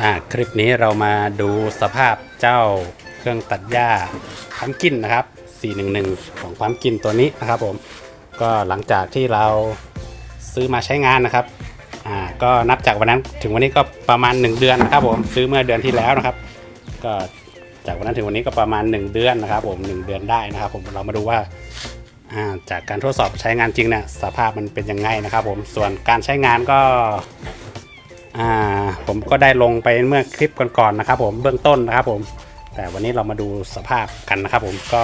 อ่าคลิปนี้เรามาดูสภาพเจ้าเครื่องตัดหญ้าพัมกินนะครับ 411 ของพัมกินตัวนี้นะครับผมก็หลังจากที่เราซื้อมาใช้งานนะครับอ่าก็นับจากวันนั้นถึงวันนี้ก็ประมาณ 1 เดือนนะครับผมซื้อเมื่อเดือนที่แล้วนะครับ ก็จากวันนั้นถึงวันนี้ก็ประมาณ 1 เดือนนะครับ ผม 1 เดือนได้นะครับ ผมเรามาดูว่าอ่าจากการทดสอบใช้งานจริงเนี่ยสภาพมันเป็นยังไงนะครับ ผมส่วนการใช้งานก็ อ่าผมก็ได้ลงไปเมื่อคลิปก่อนๆนะครับ ผมเบื้องต้นนะครับผม แต่วันนี้เรามาดูสภาพกันนะครับ ผมก็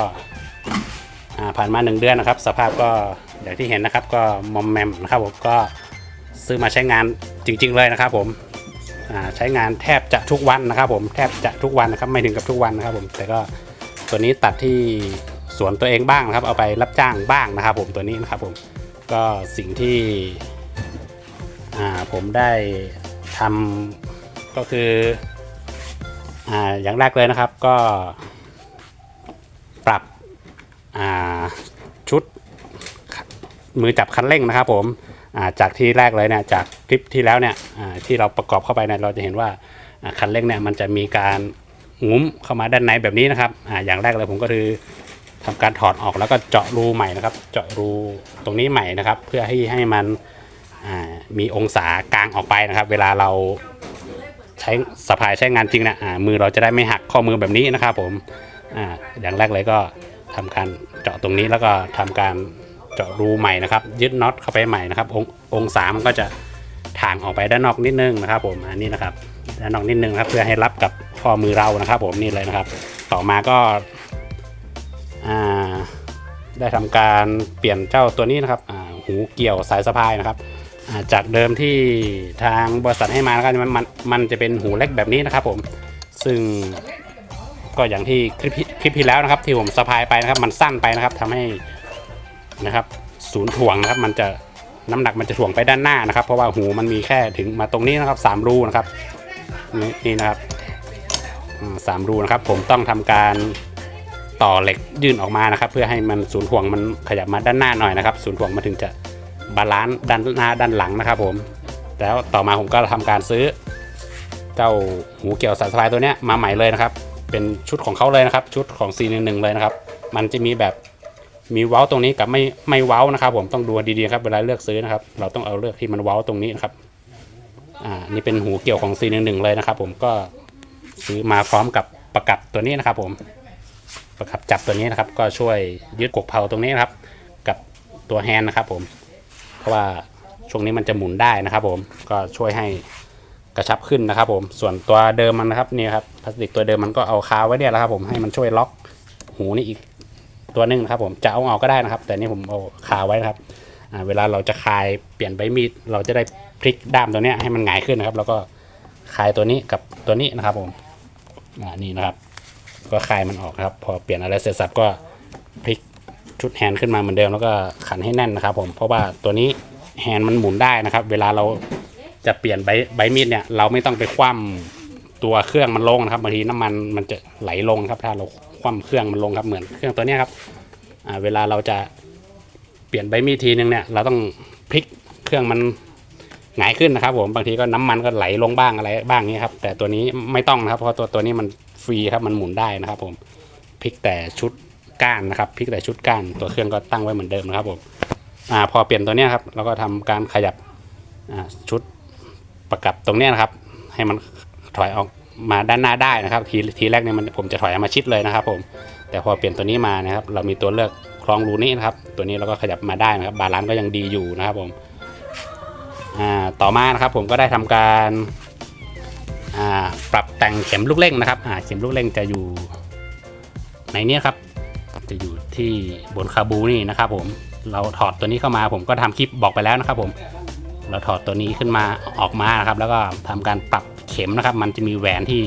ผ่านมาหนึ่งเดือนนะครับ สภาพก็อย่างที่เห็นนะครับ ก็มอมแมมนะครับผมก็ซื้อมาใช้งานจริง ๆ เลยนะครับ ผมใช้งานแทบจะทุกวันนะครับ ผมแทบจะทุกวันนะครับไม่ถึงกับทุกวันนะครับ ผมแต่ก็ตัวนี้ตัดที่สวนตัวเองบ้างนะครับ เอาไปรับจ้างบ้างนะครับ ผมตัวนี้นะครับ ผมก็สิ่งที่ผมได้ ทำก็คือออย่างแรกเลยนะครับก็ ปรับชุดมือจับคันเร่งนะครับผมาจากที่แรกเลยเนี่ยจากคลิปที่แล้วเนี่ยที่เราประกอบเข้าไปเนี่ยเราจะเห็นว่าคันเร่งเนี่ยมันจะมีการงุ้มเข้ามาด้านในแบบนี้นะครับออย่างแรกเลยผมก็คือทำการถอดออกแล้วก็เจาะรูใหม่นะครับ เจาะรูตรงนี้ใหม่นะครับ เพื่อให้ให้มัน มีองศากลางออกไปนะครับ เวลาเราใช้สะพายใช้งานจริงเนะอ่ามือเราจะได้ไม่หักข้อมือแบบนี้นะครับผมออย่างแรกเลยก็ทำการเจาะตรงนี้แล้วก็ทำการเจาะรูใหม่นะครับ ยึดน็อตเข้าไปใหม่นะครับององศามันก็จะถ่างออกไปด้านนอกนิดนึงนะครับ ผมอันนี้นะครับด้านนอกนิดนึงครับเพื่อให้รับกับข้อมือเรานะครับ ผมนี่เลยนะครับ ต่อมาก็าได้ทำการเปลี่ยนเจ้าตัวนี้นะครับหูเกี่ยวสายสะพายนะครับ จากเดิมที่ทางบริษัทให้มานะครับมันมันมันจะเป็นหูเล็กแบบนี้นะครับผม ซึ่งก็อย่างที่คลิปคลิปที่แล้วนะครับ ที่ผมสะพายไปนะครับ มันสั้นไปนะครับทำให้นะครับ ศูนย์ถ่วงนะครับ มันจะน้ำหนักมันจะถ่วงไปด้านหน้านะครับ เพราะว่าหูมันมีแค่ถึงมาตรงนี้นะครับสามรูนะครับนี่นี่นะครับสามรูนะครับ ผมต้องทำการต่อเหล็กยื่นออกมานะครับ เพื่อให้มันศูนย์ถ่วงมันขยับมาด้านหน้าหน่อยนะครับ ศูนย์ถ่วงมาถึงจะ บาลานซ์ด้านหน้าด้านหลังนะครับผม แล้วต่อมาผมก็ทำการซื้อ เจ้าหูเกี่ยวสายสะพายตัวนี้มาใหม่เลยนะครับ เป็นชุดของเขาเลยนะครับ ชุดของ C11 เลยนะครับ มันจะมีแบบมีเว้าตรงนี้กับไม่ไม่เว้านะครับ ผมต้องดูดีๆครับเวลาเลือกซื้อนะครับ เราต้องเอาเลือกที่มันเว้าตรงนี้นะครับอ่านี่เป็นหูเกี่ยวของ C11 เลยนะครับ ผมก็ซื้อมาพร้อมกับประกับตัวนี้นะครับ ผมประกับจับตัวนี้นะครับ ก็ช่วยยึดกกเพราตรงนี้นะครับ กับตัวแฮนด์นะครับ ผม เพราะว่าช่วงนี้มันจะหมุนได้นะครับ ผมก็ช่วยให้กระชับขึ้นนะครับ ผมส่วนตัวเดิมมันนะครับนี่ครับพลาสติกตัวเดิมมันก็เอาคาไว้เนี่ยแหละครับ ผมให้มันช่วยล็อกหูนี่อีกตัวหนึงนะครับ ผมจะเอาออกก็ได้นะครับ แต่นี่ผมเอาคาไว้นะครับเวลาเราจะคลายเปลี่ยนใบมีดเราจะได้พลิกด้ามตัวนี้ให้มันหงายขึ้นนะครับ แล้วก็คลายตัวนี้กับตัวนี้นะครับ ผมนี่นะครับ ก็คลายมันออกครับ พอเปลี่ยนอะไรเสร็จสับก็พลิก ชุดแฮนด์ขึ้นมาเหมือนเดิมแล้วก็ขันให้แน่นนะครับ ผมเพราะว่าตัวนี้แฮนด์มันหมุนได้นะครับ เวลาเราจะเปลี่ยนใบใบมีดเนี่ย เราไม่ต้องไปคว่ำตัวเครื่องมันลงนะครับบางทีน้ำมันมันจะไหลลงครับ ถ้าเราคว่ำเครื่องมันลงครับเหมือนเครื่องตัวนี้ครับอ่าเวลาเราจะเปลี่ยนใบมีดทีนึงเนี่ยเราต้องพลิกเครื่องมันหงายขึ้นนะครับ ผมบางทีก็น้ำมันก็ไหลลงบ้างอะไรบ้างนี้ครับ แต่ตัวนี้ไม่ต้องนะครับ เพราะตัวตัวนี้มันฟรีครับมันหมุนได้นะครับ ผมพลิกแต่ชุด ก้านนะครับพลิกแต่ชุดก้านตัวเครื่องก็ตั้งไว้เหมือนเดิมนะครับผมอ่าพอเปลี่ยนตัวเนี้ยครับเราก็ทำการขยับอ่าชุดประกับตรงเนี้ยนะครับ ให้มันถอยออกมาด้านหน้าได้นะครับ ทีทีแรกเนี่ยมันผมจะถอยเอามาชิดเลยนะครับ ผม แต่พอเปลี่ยนตัวนี้มานะครับ เรามีตัวเลือกคล้องรูนี้นะครับ ตัวนี้เราก็ขยับมาได้นะครับ บาลานซ์ก็ยังดีอยู่นะครับผมต่อมานะครับผมก็ได้ทำการปรับแต่งเข็มลูกเล่งนะครับเข็มลูกเล่งจะอยู่ในนี้ครับ จะอยู่ที่บนคาบูนี่นะครับผมเราถอดตัวนี้เข้ามาผมก็ทำคลิปบอกไปแล้วนะครับผมเราถอดตัวนี้ขึ้นมาออกมานะครับ แล้วก็ทำการปรับเข็มนะครับ มันจะมีแหวนที่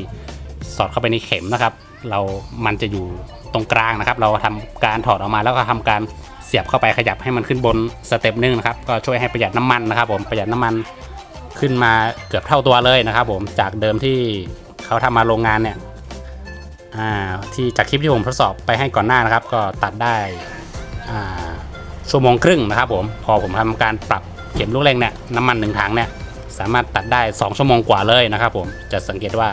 สอดเข้าไปในเข็มนะครับ เรา มันจะอยู่ตรงกลางนะครับ เราทำการถอดออกมาแล้วก็ทำการเสียบเข้าไปขยับให้มันขึ้นบนสเต็ปหนึ่งนะครับ ก็ช่วยให้ประหยัดน้ำมันนะครับ ผมประหยัดน้ำมันขึ้นมาเกือบเท่าตัวเลยนะครับ ผมจากเดิมที่เขาทำมาโรงงานเนี่ย ที่จากคลิปที่ผมทดสอบไปให้ก่อนหน้านะครับ ก็ตัดได้อ่าชั่วโมงครึ่งนะครับผมพอผมทำการปรับเข็มลูกเร่งเนี่ยน้ำมันหนึ่งถังเนี่ยสามารถตัดได้ 2 ชั่วโมงกว่าเลยนะครับ ผมจะสังเกตว่า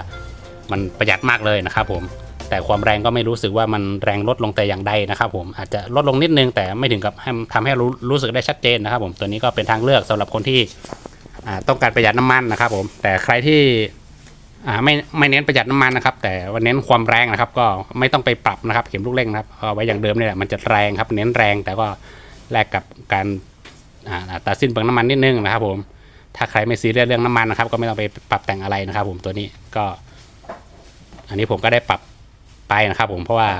มันประหยัดมากเลยนะครับ ผมแต่ความแรงก็ไม่รู้สึกว่ามันแรงลดลงแต่อย่างใดนะครับผมอาจจะลดลงนิดนึงแต่ไม่ถึงกับทำให้รู้รู้สึกได้ชัดเจนนะครับ ผมตัวนี้ก็เป็นทางเลือกสำหรับคนที่ต้องการประหยัดน้ำมันนะครับ ผมแต่ใครที่ อ่าไม่ไม่เน้นประหยัดน้ำมันนะครับ แต่ว่าเน้นความแรงนะครับ ก็ไม่ต้องไปปรับนะครับ เข็มลูกเร่งนะครับเอาไว้อย่างเดิมนี่แหละมันจะแรงครับ เน้นแรงแต่ก็แลกกับการอ่าอัตราสิ้นเปลืองน้ำมันนิดนึงนะครับ ผมถ้าใครไม่ซีเรียสเรื่องน้ำมันนะครับ ก็ไม่ต้องไปปรับแต่งอะไรนะครับ ผมตัวนี้ก็ อันนี้ผมก็ได้ปรับไปนะครับ ผมเพราะว่า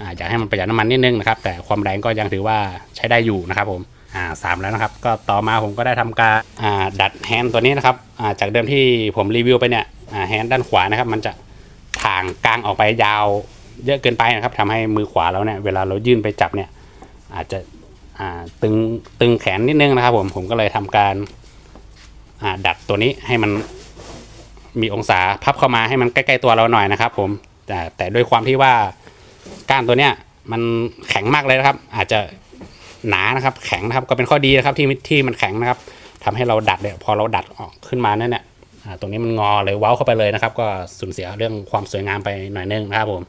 อาอยากให้มันประหยัดน้ำมันนิดนึงนะครับ แต่ความแรงก็ยังถือว่าใช้ได้อยู่นะครับ ผมอ่าสามแล้วนะครับ ก็ต่อมาผมก็ได้ทำการอ่าดัดแฮนด์ตัวนี้นะครับอ่าจากเดิมที่ผมรีวิวไปเนี่ย แฮนด์ด้านขวานะครับ มันจะถ่างกลางออกไปยาวเยอะเกินไปนะครับทำให้มือขวาเราเนี่ยเวลาเรายื่นไปจับเนี่ย อาจจะตึงตึงแขนนิดนึงนะครับผมผมก็เลยทำการดัดตัวนี้ให้มันมีองศาพับเข้ามาให้มันใกล้ๆตัวเราหน่อยนะครับ ผมแต่แต่ด้วยความที่ว่าก้านตัวเนี้ยมันแข็งมากเลยนะครับ อาจจะหนานะครับ แข็งนะครับก็เป็นข้อดีนะครับที่ที่มันแข็งนะครับทำให้เราดัดเนี่ยพอเราดัดออกขึ้นมาเนี่ย ตรงนี้มันงอเลยเว้าเข้าไปเลยนะครับ ก็สูญเสียเรื่องความสวยงามไปหน่อยนึงนะครับผม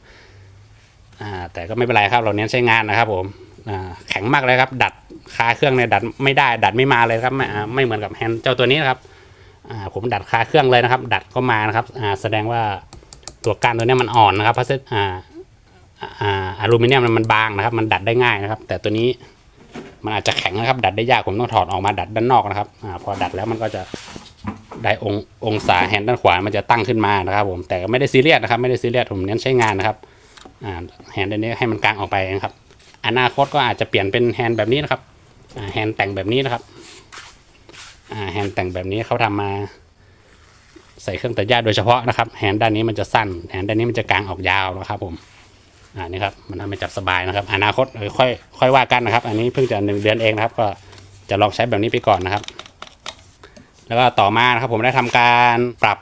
อ่าแต่ก็ไม่เป็นไรครับ เราเน้นใช้งานนะครับ ผมอ่าแข็งมากเลยครับ ดัดคาเครื่องเนี่ยดัดไม่ได้ ดัดไม่มาเลยครับไม่ไม่เหมือนกับแฮนด์เจ้าตัวนี้นะครับอ่าผมดัดคาเครื่องเลยนะครับ ดัดก็มานะครับอ่าแสดงว่าตัวกานตัวนี้มันอ่อนนะครับเพราะอ่าอ่าอลูมิเนียมมันบางนะครับ มันดัดได้ง่ายนะครับ แต่ตัวนี้มันอาจจะแข็งนะครับ ดัดได้ยากผมต้องถอดออกมาดัดด้านนอกนะครับอ่าพอดัดแล้วมันก็จะ ได้ององศาแฮนด์ด้านขวามันจะตั้งขึ้นมานะครับ ผมแต่ไม่ได้ซีเรียสนะครับ ไม่ได้ซีเรียสผมเน้นใช้งานนะครับแฮนด์ด้านนี้ให้มันกลางออกไปนะครับอนาคตก็อาจจะเปลี่ยนเป็นแฮนด์แบบนี้นะครับแฮนด์แต่งแบบนี้นะครับแฮนด์แต่งแบบนี้เขาทำมาใส่เครื่องตัดหญ้าโดยเฉพาะนะครับแฮนด์ด้านนี้มันจะสั้นแฮนด์ด้านนี้มันจะกลางออกยาวนะครับ ผมอ่านี่ครับมันทำให้จับสบายนะครับ อนาคตค่อยค่อยว่ากันนะครับ อันนี้เพิ่งจะหนึ่งเดือนเองนะครับ ก็จะลองใช้แบบนี้ไปก่อนนะครับ แล้วก็ต่อมานะครับผมได้ทำการปรับ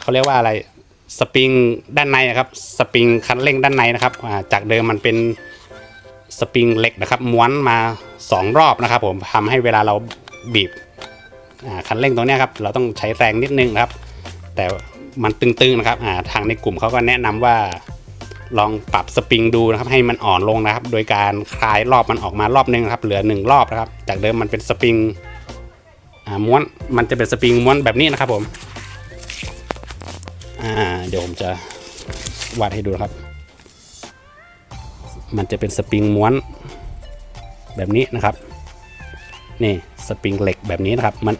เขาเรียกว่าอะไรสปริงด้านในนะครับสปริงคันเร่งด้านในนะครับจากเดิมมันเป็นสปริงเหล็กนะครับม้วนมาสองรอบนะครับผมทำให้เวลาเราบีบคันเร่งตรงนี้ครับเราต้องใช้แรงนิดนึงนะครับ แต่มันตึงๆนะครับทางในกลุ่มเขาก็แนะนำว่าลองปรับสปริงดูนะครับให้มันอ่อนลงนะครับ โดยการคลายรอบมันออกมารอบนึงนะครับเหลือหนึ่งรอบนะครับ จากเดิมมันเป็นสปริง ม้วนมันจะเป็นสปริงม้วนแบบนี้นะครับผมอ่าเดี๋ยวผมจะวาดให้ดูครับ มันจะเป็นสปริงม้วนแบบนี้นะครับ นี่สปริงเหล็กแบบนี้นะครับ มัน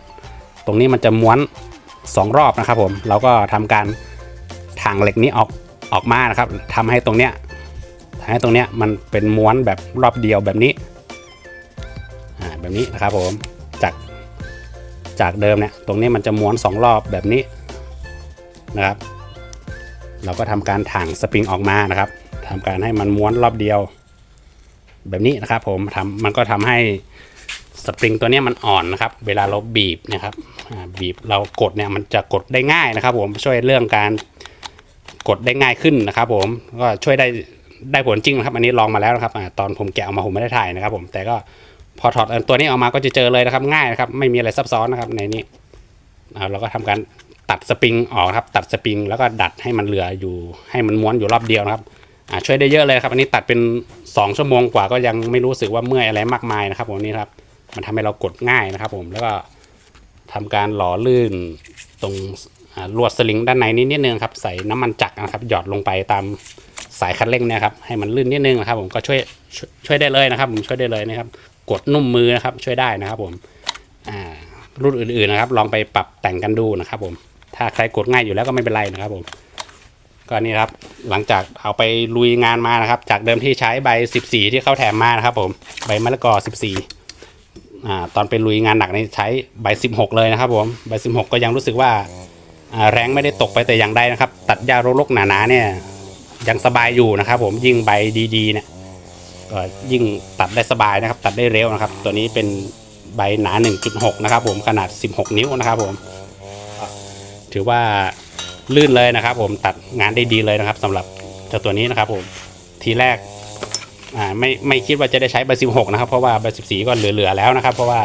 ตรงนี้มันจะม้วนสองรอบนะครับผม เราก็ทำการทางเหล็กนี้ออกออกมานะครับทำให้ตรงเนี้ยทำให้ตรงเนี้ยมันเป็นม้วนแบบรอบเดียวแบบนี้ อ่าแบบนี้นะครับผม จากเดิมเนี่ยตรงนี้มันจะม้วนสองรอบแบบนี้นะครับ เราก็ทำการถ่างสปริงออกมานะครับทำการให้มันม้วนรอบเดียว แบบนี้นะครับ ผมทำมันก็ทำให้สปริงตัวนี้มันอ่อนนะครับ เวลาเราบีบนะครับบีบเรากดเนี่ยมันจะกดได้ง่ายนะครับ ผมช่วยเรื่องการกดได้ง่ายขึ้นนะครับ ผมก็ช่วยได้ได้ผลจริงนะครับ อันนี้ลองมาแล้วนะครับอตอนผมแกะออกมาผมไม่ได้ถ่ายนะครับ ผมแต่ก็ พอถอดตัวนี้ออกมาก็จะเจอเลยนะครับง่ายนะครับ ไม่มีอะไรซับซ้อนนะครับในนี้เราก็ทำการตัดสปริงออกครับ ตัดสปริงแล้วก็ดัดให้มันเหลืออยู่ให้มันม้วนอยู่รอบเดียวนะครับช่วยได้เยอะเลยครับ อันนี้ตัดเป็น 2 ชั่วโมงกว่าก็ยังไม่รู้สึกว่าเมื่อยอะไรมากมายนะครับผมนี่ครับมันทำให้เรากดง่ายนะครับผมแล้วก็ทำการหล่อลื่นตรงลวดสลิงด้านในนี้นิดนึงครับใส่น้ำมันจักรนะครับ หยอดลงไปตามสายคันเร่งเนี่ยครับให้มันลื่นนิดนึงนะครับ ผมก็ช่วยช่วยช่วยได้เลยนะครับ ผมช่วยได้เลยนะครับ กดนุ่มมือนะครับ ช่วยได้นะครับผมรุ่นอื่นๆนะครับ ลองไปปรับแต่งกันดูนะครับ ผม ถ้าใครกดง่ายอยู่แล้วก็ไม่เป็นไรนะครับผมก็นี่ครับหลังจากเอาไปลุยงานมานะครับ จากเดิมที่ใช้ใบ 14 ที่เขาแถมมานะครับ ผมใบมะละกอ 14อ่าตอนไปลุยงานหนักนี่ใช้ใบ 16 เลยนะครับ ผมใบ 16 ก็ยังรู้สึกว่าแรงไม่ได้ตกไปแต่อย่างใดนะครับ ตัดหญ้ารกๆหนาๆเนี่ยยังสบายอยู่นะครับ ผมยิ่งใบดีๆเนี่ย ยิ่งตัดได้สบายนะครับ ตัดได้เร็วนะครับ ตัวนี้เป็นใบหนา 1.6 นะครับ ผมขนาด 16 นิ้วนะครับ ผมถือว่าลื่นเลยนะครับ ผมตัดงานได้ดีเลยนะครับสำหรับเจ้าตัวนี้นะครับ ผมทีแรกไม่ไม่คิดว่าจะได้ใช้ใบสิบหกนะครับ เพราะว่าใบสิบสี่ก็เหลือๆแล้วนะครับ เพราะว่า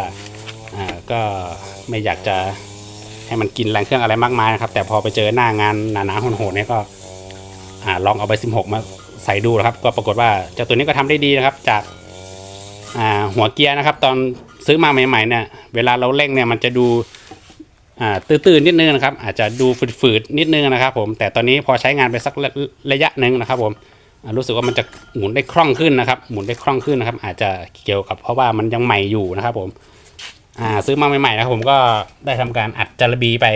ก็ไม่อยากจะให้มันกินแรงเครื่องอะไรมากมายนะครับ แต่พอไปเจอหน้างานหนาๆโหดๆเนี่ยก็ลองเอาไป16 มา ใส่ดูนะครับ ก็ปรากฏว่าเจ้าตัวนี้ก็ทำได้ดีนะครับ จากาหัวเกียร์นะครับ ตอนซื้อมาใหม่ๆเนี่ยเวลาเราเร่งเนี่ยมันจะดูตื้นๆนิดนึงนะครับ อาจจะดูฝืดๆนิดนึงนะครับ ผมแต่ตอนนี้พอใช้งานไปสักระระยะหนึ่งนะครับ ผมรู้สึกว่ามันจะหมุนได้คล่องขึ้นนะครับ หมุนได้คล่องขึ้นนะครับ อาจจะเกี่ยวกับเพราะว่ามันยังใหม่อยู่นะครับ ผมซื้อมาใหม่ๆนะครับ ผมก็ได้ทำการอัดจารบีไป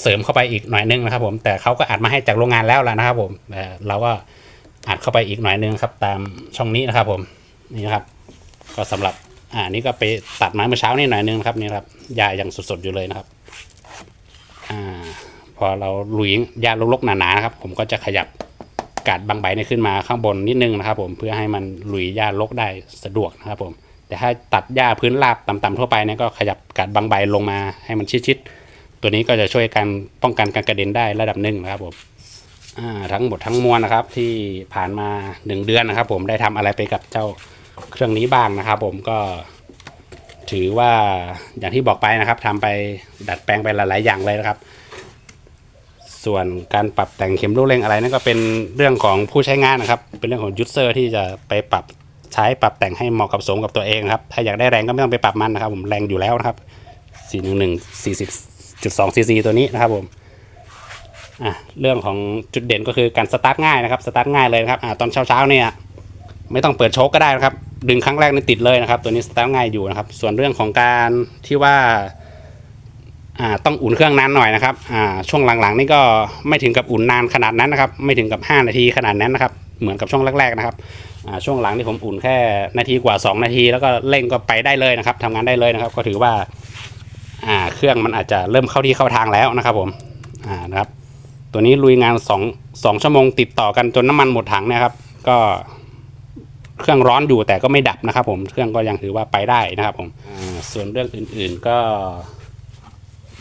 เสริมเข้าไปอีกหน่อยนึงนะครับ ผมแต่เขาก็อัดมาให้จากโรงงานแล้วแหละนะครับ ผมเราก็ อัดเข้าไปอีกหน่อยนึงครับ ตามช่องนี้นะครับ ผมนี่นะครับ ก็สำหรับอ่านี่ก็ไปตัดไม้เมื่อเช้านี่หน่อยนึงนครับนี่ครับยายังสดๆอยู่เลยนะครับ อ่า พอเราลุยยาลกๆหนาๆนะครับ ผมก็จะขยับกาดบางใบนี่ขึ้นมาข้างบนนิดนึงนะครับ ผมเพื่อให้มันลุยหญ้ารกได้สะดวกนะครับ ผม แต่ถ้าตัดหญ้าพื้นราบต่ำๆทั่วไปเนี่ยก็ขยับกาดบางใบลงมาให้มันชิดๆตัวนี้ก็จะช่วยกันป้องกันการกระเด็นได้ระดับหนึ่งนะครับผม ทั้งหมดทั้งมวลนะครับที่ผ่านมาหนึ่งเดือนนะครับ ผมได้ทำอะไรไปกับเจ้าเครื่องนี้บ้างนะครับ ผมก็ถือว่าอย่างที่บอกไปนะครับทำไปดัดแปลงไปหลาย ๆ อย่างเลยนะครับ ส่วนการปรับแต่งเข็มลูกเร่งอะไรนั่นก็เป็นเรื่องของผู้ใช้งานนะครับ เป็นเรื่องของยูเซอร์ที่จะไปปรับใช้ปรับแต่งให้เหมาะกับสมกับตัวเองครับ ถ้าอยากได้แรงก็ไม่ต้องไปปรับมันนะครับ ผมแรงอยู่แล้วนะครับ411 40.2ซีซีตัวนี้นะครับผม อะเรื่องของจุดเด่นก็คือการสตาร์ทง่ายนะครับสตาร์ทง่ายเลยนะครับอ่าตอนเช้าๆเนี่ยไม่ต้องเปิดโชคก็ได้นะครับ ดึงครั้งแรกนี่ติดเลยนะครับ ตัวนี้สตาร์ทง่ายอยู่นะครับ ส่วนเรื่องของการที่ว่าอ่าต้องอุ่นเครื่องนานหน่อยนะครับอ่าช่วงหลังๆนี่ก็ไม่ถึงกับอุ่นนานขนาดนั้นนะครับ ไม่ถึงกับ 5 นาทีขนาดนั้นนะครับ เหมือนกับช่วงแรกๆนะครับอ่าช่วงหลังที่ผมอุ่นแค่นาทีกว่า 2 นาที แล้วก็เร่งก็ไปได้เลยนะครับทำงานได้เลยนะครับ ก็ถือว่าอ่าเครื่องมันอาจจะเริ่มเข้าที่เข้าทางแล้วนะครับผมอ่านะครับ ตัวนี้ลุยงาน2 2ชั่วโมงติดต่อกันจนน้ำมันหมดถังเนะครับ ก็เครื่องร้อนอยู่แต่ก็ไม่ดับนะครับ ผมเครื่องก็ยังถือว่าไปได้นะครับผมอ่าส่วนเรื่องอื่นๆก็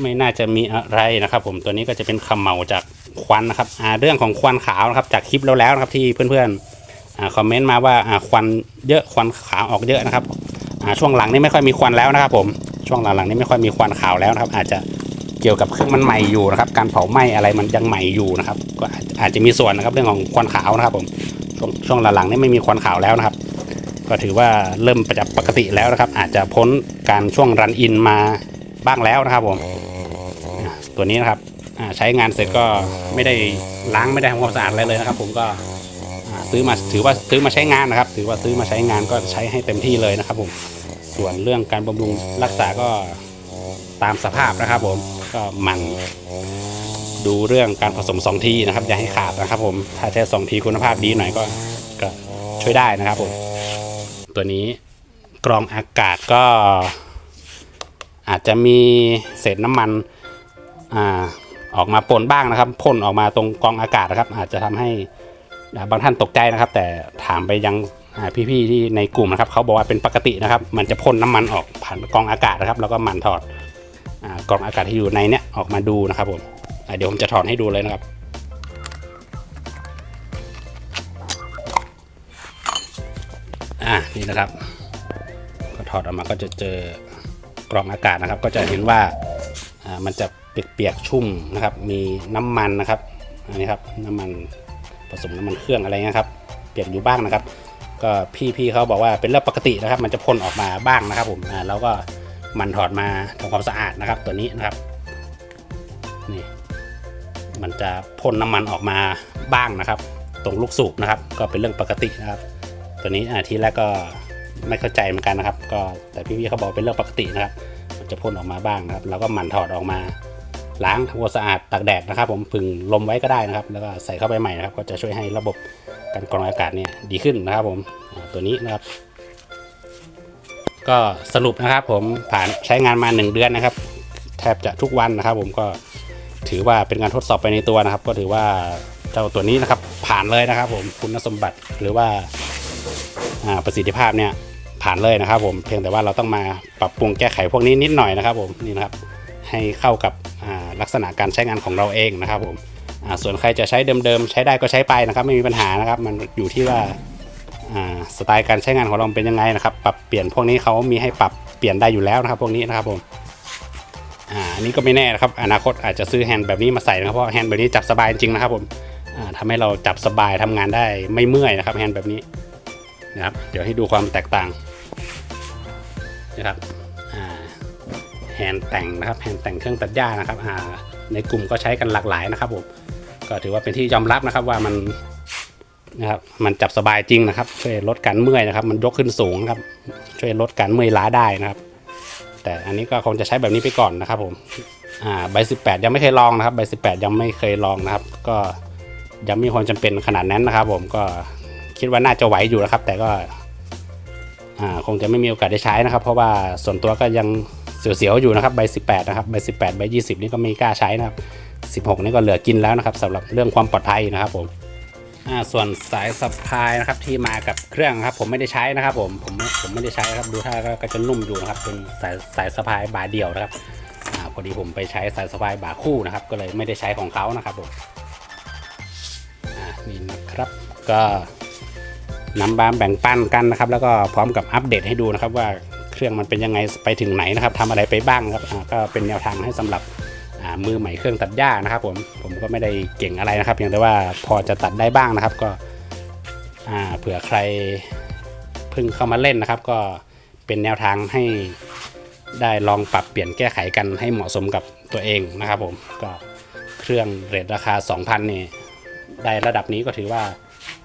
ไม่น่าจะมีอะไรนะครับ ผมตัวนี้ก็จะเป็นคำเหมาจากควันนะครับอ่าเรื่องของควันขาวนะครับ จากคลิปแล้วแล้วนะครับที่เพื่อนๆอ่าคอมเมนต์มาว่าอ่าควันเยอะควันขาวออกเยอะนะครับอ่าช่วงหลังนี่ไม่ค่อยมีควันแล้วนะครับ ผมช่วงหลังๆนี่ไม่ค่อยมีควันขาวแล้วนะครับ อาจจะ เกี่ยวกับเครื่องมันใหม่อยู่นะครับ การเผาไหม้อะไรมันยังใหม่อยู่นะครับ ก็อาจจะมีส่วนนะครับเรื่องของควันขาวนะครับผมช่วงช่วงหลังๆนี่ไม่มีควันขาวแล้วนะครับ ก็ถือว่าเริ่มประจับปกติแล้วนะครับ อาจจะพ้นการช่วงรันอินมาบ้างแล้วนะครับผมตัวนี้นะครับใช้งานเสร็จก็ไม่ได้ล้างไม่ได้ทำความสะอาดอะไรเลยนะครับ ผมก็ซื้อมาถือว่าซื้อมาใช้งานนะครับ ถือว่าซื้อมาใช้งานก็ใช้ให้เต็มที่เลยนะครับผมส่วนเรื่องการบำรุงรักษาก็ตามสภาพนะครับผม ก็หมันดูเรื่องการผสมสองทีนะครับอย่าให้ขาดนะครับ ผมถ้าใช้สองทีคุณภาพดีหน่อยก็ก็ช่วยได้นะครับผมตัวนี้กรองอากาศก็ อาจจะมีเศษน้ำมันอ่าออกมาปนบ้างนะครับพ่นออกมาตรงกรองอากาศนะครับ อาจจะทำให้อ่าบางท่านตกใจนะครับ แต่ถามไปยังอ่าพี่ๆที่ในกลุ่มนะครับเขาบอกว่าเป็นปกตินะครับ มันจะพ่นน้ำมันออกผ่านกรองอากาศนะครับ แล้วก็หมันถอดอ่า กรองอากาศที่อยู่ในเนี้ยออกมาดูนะครับผมเดี๋ยวผมจะถอดให้ดูเลยนะครับ อ่านี่นะครับ ก็ถอดออกมาก็จะเจอกรองอากาศนะครับ ก็จะเห็นว่าอ่ามันจะเปียกๆชุ่มนะครับ มีน้ำมันนะครับอันนี้ครับน้ำมันผสมน้ำมันเครื่องอะไรเงี้ยครับ เปียกอยู่บ้างนะครับ ก็พี่ๆเขาบอกว่าเป็นเรื่องปกตินะครับ มันจะพ่นออกมาบ้างนะครับผมอ่าแล้วก็ มันถอดมาทำความสะอาดนะครับ ตัวนี้นะครับนี่มันจะพ่นน้ำมันออกมาบ้างนะครับ ตรงลูกสูบนะครับ ก็เป็นเรื่องปกตินะครับ ตัวนี้อาทีแรกก็ไม่เข้าใจเหมือนกันนะครับ ก็แต่พี่ๆเขาบอกเป็นเรื่องปกตินะครับ มันจะพ่นออกมาบ้างนะครับแล้วก็หมั่นถอดออกมาล้างทำความสะอาดตากแดดนะครับ ผมผึ่งลมไว้ก็ได้นะครับ แล้วก็ใส่เข้าไปใหม่นะครับ ก็จะช่วยให้ระบบการกรองอากาศเนี่ยดีขึ้นนะครับ ผมตัวนี้นะครับ ก็สรุปนะครับผมผ่านใช้งานมา 1 เดือนนะครับ แทบจะทุกวันนะครับ ผมก็ถือว่าเป็นการทดสอบไปในตัวนะครับ ก็ถือว่าเจ้าตัวนี้นะครับ ผ่านเลยนะครับ ผมคุณสมบัติหรือว่าประสิทธิภาพเนี่ยผ่านเลยนะครับ ผมเพียงแต่ว่าเราต้องมาปรับปรุงแก้ไขพวกนี้นิดหน่อยนะครับ ผมนี่นะครับให้เข้ากับลักษณะการใช้งานของเราเองนะครับ ผมส่วนใครจะใช้เดิมๆใช้ได้ก็ใช้ไปนะครับ ไม่มีปัญหานะครับ มันอยู่ที่ว่า สไตล์การใช้งานของเราเป็นยังไงนะครับ ปรับเปลี่ยนพวกนี้เขามีให้ปรับเปลี่ยนได้อยู่แล้วนะครับ พวกนี้นะครับผมอ่าอันนี้ก็ไม่แน่นะครับ อนาคตอาจจะซื้อแฮนด์แบบนี้มาใส่นะครับเพราะแฮนด์แบบนี้จับสบายจริงนะครับผมอ่าทำให้เราจับสบายทำงานได้ไม่เมื่อยนะครับแฮนด์แบบนี้นะครับเดี๋ยวให้ดูความแตกต่างนะครับแฮนด์แต่งนะครับแฮนด์แต่งเครื่องตัดหญ้านะครับในกลุ่มก็ใช้กันหลากหลายนะครับผมก็ถือว่าเป็นที่ยอมรับนะครับว่ามัน นะครับ มันจับสบายจริงนะครับ ช่วยลดการเมื่อยนะครับ มันยกขึ้นสูงครับ ช่วยลดการเมื่อยล้าได้นะครับ แต่อันนี้ก็คงจะใช้แบบนี้ไปก่อนนะครับ ผมอ่าใบสิบแปดยังไม่เคยลองนะครับใบสิบแปดยังไม่เคยลองนะครับ ก็ยังมีความจำเป็นขนาดนั้นนะครับ ผมก็คิดว่าน่าจะไหวอยู่นะครับ แต่ก็อ่าคงจะไม่มีโอกาสได้ใช้นะครับ เพราะว่าส่วนตัวก็ยังเสียวๆอยู่นะครับใบสิบแปดนะครับใบสิบแปดใบยี่สิบนี่ก็ไม่กล้าใช้นะครับสิบหกนี่ก็เหลือกินแล้วนะครับสำหรับเรื่องความปลอดภัยนะครับผม ส่วนสายสะพายนะครับที่มากับเครื่องครับ ผมไม่ได้ใช้นะครับ ผมผมผมไม่ได้ใช้ครับดูท่าก็จะนุ่มอยู่นะครับ เป็นสายสายสะพายบาเดียวนะครับอ่าพอดีผมไปใช้สายสะพายบ่าคู่นะครับ ก็เลยไม่ได้ใช้ของเขานะครับผมอ่านี่นะครับก็นำบามแบ่งปันกันนะครับ แล้วก็พร้อมกับอัปเดตให้ดูนะครับ ว่าเครื่องมันเป็นยังไงไปถึงไหนนะครับทำอะไรไปบ้างครับอ่าก็เป็นแนวทางให้สำหรับ มือใหม่เครื่องตัดหญ้านะครับผมผมก็ไม่ได้เก่งอะไรนะครับเพียงแต่ว่าพอจะตัดได้บ้างนะครับก็เผื่อใครเพิ่งเข้ามาเล่นนะครับ ก็เป็นแนวทางให้ได้ลองปรับเปลี่ยนแก้ไขกันให้เหมาะสมกับตัวเองนะครับผมก็เครื่องเรทราคา 2,000นี่ได้ระดับนี้ก็ถือว่า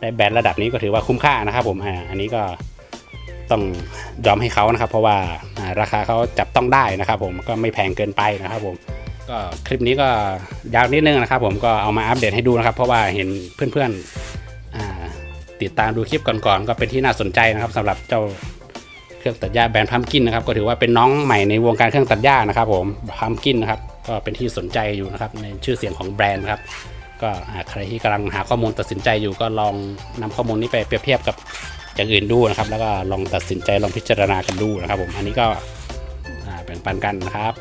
ได้แบรนด์ระดับนี้ก็ถือว่าคุ้มค่านะครับผมอ่าอันนี้ก็ต้องยอมให้เขานะครับ เพราะว่าราคาเขาจับต้องได้นะครับ ผมก็ไม่แพงเกินไปนะครับผม ก็คลิปนี้ก็ยาวนิดนึงนะครับ ผมก็เอามาอัปเดตให้ดูนะครับ เพราะว่าเห็นเพื่อนๆติดตามดูคลิปก่อนๆก็เป็นที่น่าสนใจนะครับสำหรับเจ้าเครื่องตัดหญ้าแบรนด์พัมกินนะครับ ก็ถือว่าเป็นน้องใหม่ในวงการเครื่องตัดหญ้านะครับ ผมพัมกินนะครับ ก็เป็นที่สนใจอยู่นะครับ ในชื่อเสียงของแบรนด์ครับ ก็ใครที่กำลังหาข้อมูลตัดสินใจอยู่ก็ลองนำข้อมูลนี้ไปเปรียบเทียบกับอย่างอื่นดูนะครับ แล้วก็ลองตัดสินใจลองพิจารณากันดูนะครับ ผมอันนี้ก็แบ่งปันกันนะครับ